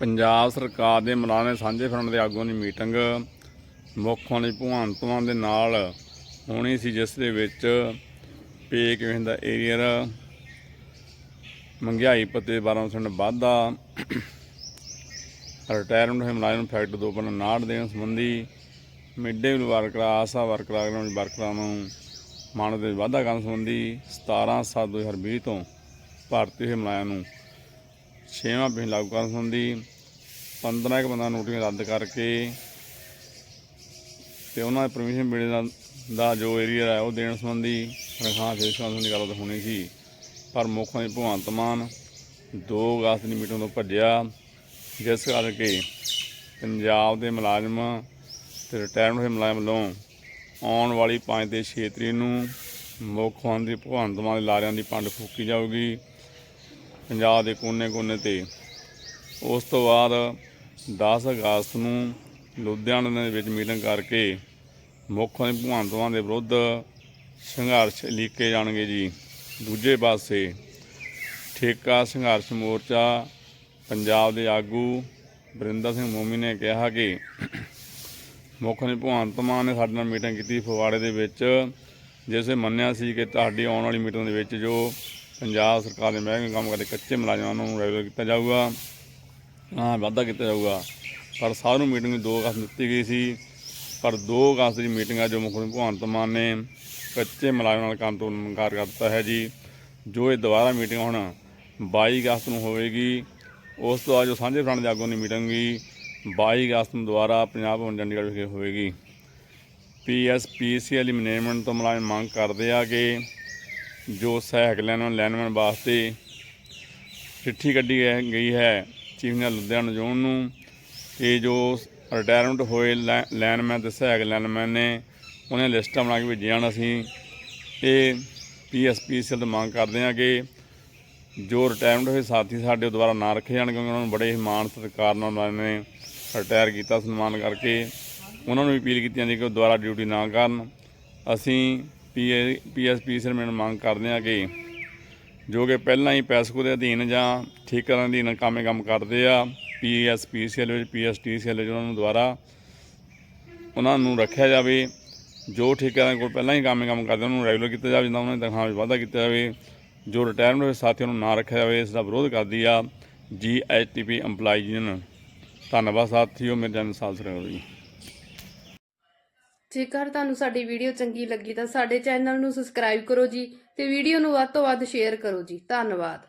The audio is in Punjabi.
ਪੰਜਾਬ ਸਰਕਾਰ ਦੇ ਮੁਲਾਜ਼ਮ ਸਾਂਝੇ ਫਰੰਟ ਦੇ ਆਗੂਆਂ ਦੀ ਮੀਟਿੰਗ ਮੁੱਖ ਮੰਤਰੀ ਭਗਵੰਤ ਮਾਨ ਦੇ ਨਾਲ ਹੋਣੀ ਸੀ, ਜਿਸ ਦੇ ਵਿੱਚ ਪੇ ਕਿਵੇਂ ਦਾ ਏਰੀਅਰ ਮਹਿੰਗਾਈ ਪੱਤੇ 12% ਵਾਧਾ ਰਿਟਾਇਰਮੈਂਟ ਹੋਏ ਮੁਲਾਜ਼ਮ ਨੂੰ ਫੈਕਟ ਦੋ ਪਨ ਨਾੜ ਦੇਣ ਸੰਬੰਧੀ ਮਿੱਡੇ ਮੀਲ ਵਰਕਰਾਂ ਆਸਾ ਵਰਕਰਾਂ ਨੂੰ ਵਰਕਰਾਂ ਨੂੰ ਮਾਨਦ ਦੇ ਵਾਧਾ ਕਰਨ ਸੰਬੰਧੀ 17 7 2020 ਤੋਂ ਭਾਰਤੀ ਹੋਏ ਮੁਲਾਜ਼ਮ ਨੂੰ ਛੇਵਾਂ ਬਿਲ ਲਾਗੂ ਕਰਨ ਸੰਬੰਧੀ 15 ਇੱਕ ਬੰਦਾ ਨੋਟਿਸ ਰੱਦ ਕਰਕੇ ਤੇ ਉਹਨਾਂ ਦੇ ਪਰਮਿਸ਼ਨ ਮਿਲੇ ਦਾ ਜੋ ਏਰੀਆ ਹੈ ਉਹ ਦੇਣ ਸੰਬੰਧੀ ਤਨਖਾਹ ਫੇਸ ਕਰਨ ਸੰਬੰਧੀ ਗੱਲ ਹੋਣੀ ਸੀ। ਪਰ ਮੁੱਖ ਮੰਤਰੀ ਭਗਵੰਤ ਮਾਨ 2 ਅਗਸਤ ਦੀ ਮੀਟਿੰਗ ਤੋਂ ਭੱਜਿਆ, ਜਿਸ ਕਰਕੇ ਪੰਜਾਬ ਦੇ ਮੁਲਾਜ਼ਮ ਤੇ ਰਿਟਾਇਰਮੈਂਟ ਹੋਏ ਮੁਲਾਜ਼ਮ ਵੱਲੋਂ ਆਉਣ ਵਾਲੀ 5 ਤੇ 6 ਤਰੀਕ ਨੂੰ ਮੁੱਖ ਮੰਤਰੀ ਭਗਵੰਤ ਮਾਨ ਦੇ ਲਾਰਿਆਂ ਦੀ ਪੰਡ ਫੂਕੀ ਜਾਊਗੀ। ਪੰਜਾਬ ਦੇ ਕੋਨੇ-ਕੋਨੇ ਤੇ। ਉਸ ਤੋਂ ਬਾਅਦ 10 ਅਗਸਤ ਨੂੰ ਲੁਧਿਆਣਾ ਦੇ ਵਿੱਚ ਮੀਟਿੰਗ ਕਰਕੇ ਮੁੱਖ ਮੰਤਰੀ ਭਗਵੰਤ ਮਾਨ ਦੇ ਵਿਰੁੱਧ ਸੰਘਰਸ਼ ਲੀਕੇ ਜਾਣਗੇ ਜੀ। ਦੂਜੇ ਪਾਸੇ ਠੇਕਾ ਸੰਘਰਸ਼ ਮੋਰਚਾ ਪੰਜਾਬ ਦੇ ਆਗੂ ਬਰਿੰਦਰ ਸਿੰਘ ਮੋਮੀ ਨੇ ਕਿਹਾ ਕਿ ਮੁੱਖ ਭਗਵੰਤ ਮਾਨ ਨੇ ਸਾਡੇ ਨਾਲ ਮੀਟਿੰਗ ਕੀਤੀ ਫਗਵਾੜੇ ਦੇ ਵਿੱਚ, ਜਿਸੇ ਮੰਨਿਆ ਸੀ ਕਿ ਤੁਹਾਡੀ ਆਉਣ ਵਾਲੀ ਮੀਟਿੰਗ ਦੇ ਵਿੱਚ ਜੋ ਪੰਜਾਬ ਸਰਕਾਰ ਦੇ ਮਹਿਕਮੇ ਕੰਮ ਕਰਦੇ ਕੱਚੇ ਮੁਲਾਜ਼ਮਾਂ ਨੂੰ ਰੈਗੂਲਰ ਕੀਤਾ ਜਾਊਗਾ ਹਾਂ ਵਾਧਾ ਕੀਤਾ ਜਾਊਗਾ। ਪਰ ਸਾਰੂ ਮੀਟਿੰਗ 2 ਅਗਸਤ ਦਿੱਤੀ ਗਈ ਸੀ। ਪਰ 2 ਅਗਸਤ ਦੀ ਮੀਟਿੰਗ ਆ ਜੋ ਮੁੱਖ ਮੰਤਰੀ ਭਗਵੰਤ ਮਾਨ ਨੇ ਕੱਚੇ ਮੁਲਾਜ਼ਮਾਂ ਨਾਲ ਕੰਮ ਤੋਂ ਇਨਕਾਰ ਕਰ ਦਿੱਤਾ ਹੈ ਜੀ। ਜੋ ਇਹ ਦੁਬਾਰਾ ਮੀਟਿੰਗ ਹੁਣ 22 ਅਗਸਤ ਨੂੰ ਹੋਵੇਗੀ, ਉਸ ਤੋਂ ਬਾਅਦ ਜੋ ਸਾਂਝੇ ਫਰੰਟ ਦੇ ਆਗੂਆਂ ਦੀ ਮੀਟਿੰਗ ਵੀ 22 ਅਗਸਤ ਨੂੰ ਦੁਬਾਰਾ ਪੰਜਾਬ ਭਵਨ ਚੰਡੀਗੜ੍ਹ ਵਿਖੇ ਹੋਵੇਗੀ। ਪੀਐਸਪੀਸੀਐਲ ਮੈਨੇਜਮੈਂਟ ਤੋਂ ਮੁਲਾਜ਼ਮ ਮੰਗ ਕਰਦੇ ਆ ਕਿ ਜੋ ਸਹਾਇਕ ਲੈਣ ਲੈਨਮੈਨ ਵਾਸਤੇ ਚਿੱਠੀ ਕੱਢੀ ਗੈ- ਗਈ ਹੈ ਚੀਫ ਨੇ ਲੁਧਿਆਣਾ ਜ਼ੋਨ ਨੂੰ। ਕਿ ਜੋ ਰਿਟਾਇਰਮੈਂਟ ਹੋਏ ਲੈ- ਲੈਨਮੈਨ ਤੇ ਸਹਾਇਕ ਲੈਨਮੈਨ ਨੇ, ਉਹਨਾਂ ਲਿਸਟਾਂ ਬਣਾ ਕੇ ਭੇਜੀਆਂ ਹਨ ਅਸੀਂ। ਇਹ ਪੀਐਸਪੀਸੀਐਲ ਤੋਂ ਮੰਗ ਕਰਦੇ ਹਾਂ ਕਿ ਜੋ ਰਿਟਾਇਰਮੈਂਟ ਹੋਏ ਸਾਥੀ ਸਾਡੇ ਉਹ ਦੁਬਾਰਾ ਨਾ ਰੱਖੇ ਜਾਣ, ਕਿਉਂਕਿ ਉਹਨਾਂ ਨੂੰ ਬੜੇ ਹੀ ਮਾਣ ਸਤਿਕਾਰ ਨਾਲ ਉਹਨਾਂ ਨੇ ਰਿਟਾਇਰ ਕੀਤਾ ਸਨਮਾਨ ਕਰਕੇ। ਉਹਨਾਂ ਨੂੰ ਵੀ ਅਪੀਲ ਕੀਤੀ ਜਾਂਦੀ ਕਿ ਉਹ ਦੁਬਾਰਾ ਡਿਊਟੀ ਨਾ ਕਰਨ। ਅਸੀਂ ਪੀਏ ਪੀਐਸਪੀਸੀਐਲ ਮੈਨੂੰ ਮੰਗ ਕਰਦੇ ਹਾਂ ਕਿ ਜੋ ਕਿ ਪਹਿਲਾਂ ਹੀ ਪੈਸਕੋ ਦੇ ਅਧੀਨ ਜਾਂ ਠੇਕੇਦਾਰਾਂ ਦੇ ਅਧੀਨ ਕੰਮੇ ਕੰਮ ਕਰਦੇ ਆ ਪੀਐਸਪੀਸੀਐਲ ਵਿੱਚ ਪੀਐਸਟੀਸੀਐਲ ਵਿੱਚ ਉਹਨਾਂ ਨੂੰ ਦੁਬਾਰਾ ਉਹਨਾਂ ਨੂੰ ਰੱਖਿਆ ਜਾਵੇ, ਜੋ ਠੇਕੇਦਾਰਾਂ ਕੋਲ ਪਹਿਲਾਂ ਹੀ ਕੰਮੇ ਕੰਮ ਕਰਦੇ ਉਹਨਾਂ ਨੂੰ ਰੈਗੂਲਰ ਕੀਤਾ ਜਾਵੇ, ਜਿੱਦਾਂ ਉਹਨਾਂ ਦੀ ਤਨਖਾਹ ਵਿੱਚ ਵਾਧਾ ਕੀਤਾ ਜਾਵੇ, ਜੋ ਰਿਟਾਇਰਮੈਂਟ ਹੋਏ ਸਾਥੀਆਂ ਨੂੰ ਨਾ ਰੱਖਿਆ ਜਾਵੇ, ਇਸ ਦਾ ਵਿਰੋਧ ਕਰਦੀ ਆ ਜੀਐਚਟੀਪੀ EMPLOYEES ਯੂਨੀਅਨ ਧੰਨਵਾਦ ਸਾਥੀਓ, ਮੇਰੇ ਜਨ ਸਾਲ ਸਰਕਾਰ ਜੀ ਜੇਕਰ ਤੁਹਾਨੂੰ ਸਾਡੀ ਵੀਡੀਓ ਚੰਗੀ ਲੱਗੀ ਤਾਂ ਸਾਡੇ ਚੈਨਲ ਨੂੰ ਸਬਸਕ੍ਰਾਈਬ ਕਰੋ ਜੀ ਤੇ ਵੀਡੀਓ ਨੂੰ ਵੱਧ ਤੋਂ ਵੱਧ ਸ਼ੇਅਰ ਕਰੋ ਜੀ। ਧੰਨਵਾਦ।